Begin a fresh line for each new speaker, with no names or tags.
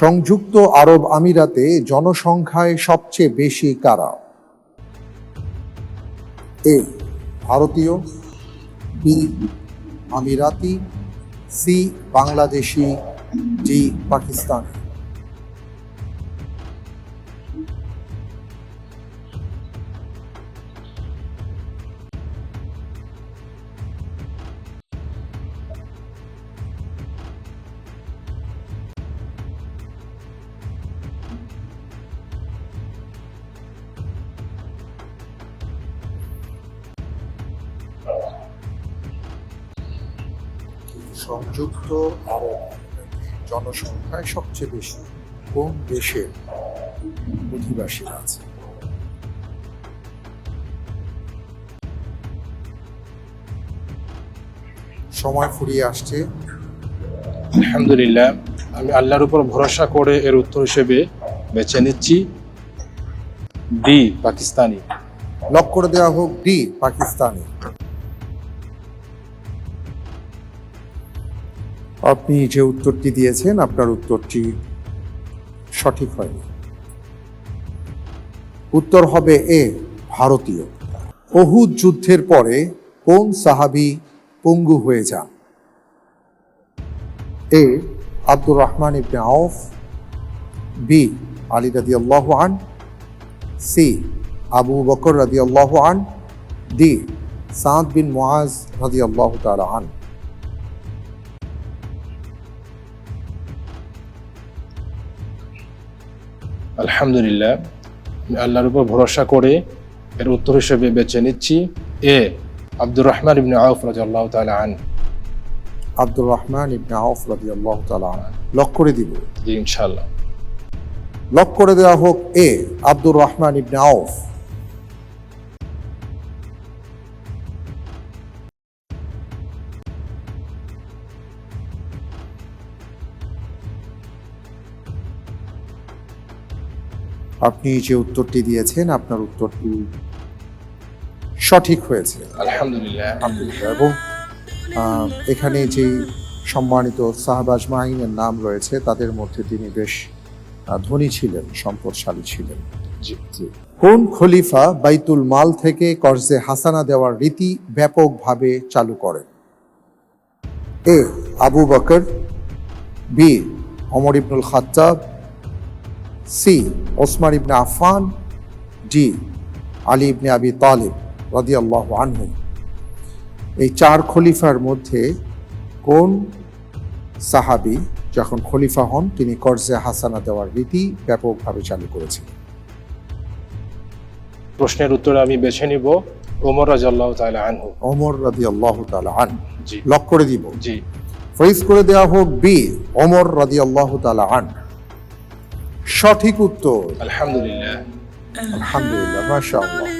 সংযুক্ত আরব আমিরাতে জনসংখ্যায় সবচেয়ে বেশি কারা? এ, ভারতীয়, B, Emirati, C, Bangladeshi, D, Pakistani. সংযুক্ত আরব জনসংখ্যায় সবচেয়ে বেশি কোন দেশের অধিবাসীরা আছে? সময় ফুরিয়ে আসছে।
আলহামদুলিল্লাহ আমি আল্লাহর উপর ভরসা করে এর উত্তর হিসেবে বেছে নিচ্ছি ডি পাকিস্তানি।
লক করে দেওয়া হোক ডি পাকিস্তানি। আপনি যে উত্তরটি দিয়েছেন, আপনার উত্তরটি সঠিক হয়নি। উত্তর হবে এ, ভারতীয়। অহুদ যুদ্ধের পরে কোন সাহাবি পঙ্গু হয়ে যান? A, Abdur Rahman ibn Auf B, Ali রাদি আল্লাহ আন, সি, আবু বকর রাদি আল্লাহ আন, ডি, সাদ বিন মুআজ রাদি আল্লাহ তালা আন।
আলহামদুলিল্লাহ আমি আল্লাহর উপর ভরসা করে এর উত্তর হিসেবে বেছে নিচ্ছি এ আব্দুর রহমান ইবনে আউফ আল্লাহ তাআলা আন
আব্দুর রহমান ইবনে আউফ রাজি আল্লাহ তালা আন লক করে দিব।
ইনশাল্লাহ ইনশাআল্লাহ।
লক করে দেওয়া হোক এ আব্দুর রহমান ইবনে আউফ। আপনি যে উত্তরটি দিয়েছেন আপনার উত্তরটি সঠিক হয়েছে।
আলহামদুলিল্লাহ।
আলহামদুলিল্লাহ। এবং এখানে যে সম্মানিত সাহাবাজ মাহিনের নাম রয়েছে তাদের মধ্যে তিনি বেশ ধনী ছিলেন সম্পদশালী ছিলেন। কোন খলিফা বাইতুল মাল থেকে কর্জে হাসানা দেওয়ার রীতি ব্যাপকভাবে চালু করেন? A Abu Bakr B Umar ibnul Khattab C Osman ibn Affan D Ali ibn Abi Talib রাদিয়াল্লাহ আনহু। এই চার খলিফার মধ্যে কোন সাহাবি যখন খলিফা হন তিনি কর্জে হাসানা দেওয়ার রীতি ব্যাপকভাবে চালু করেছিলেন
প্রশ্নের উত্তরে আমি বেছে নিব ওমর রাদিয়াল্লাহু তাআলা আনহু।
ওমর রাদি আল্লাহ আন
জি।
লক করে দিব।
জি।
ফ্রিজ করে দেওয়া হোক বি ওমর রাদি আল্লাহ আন সঠিক উত্তর।
আলহামদুলিল্লাহ।
আলহামদুলিল্লাহ মাশাআল্লাহ।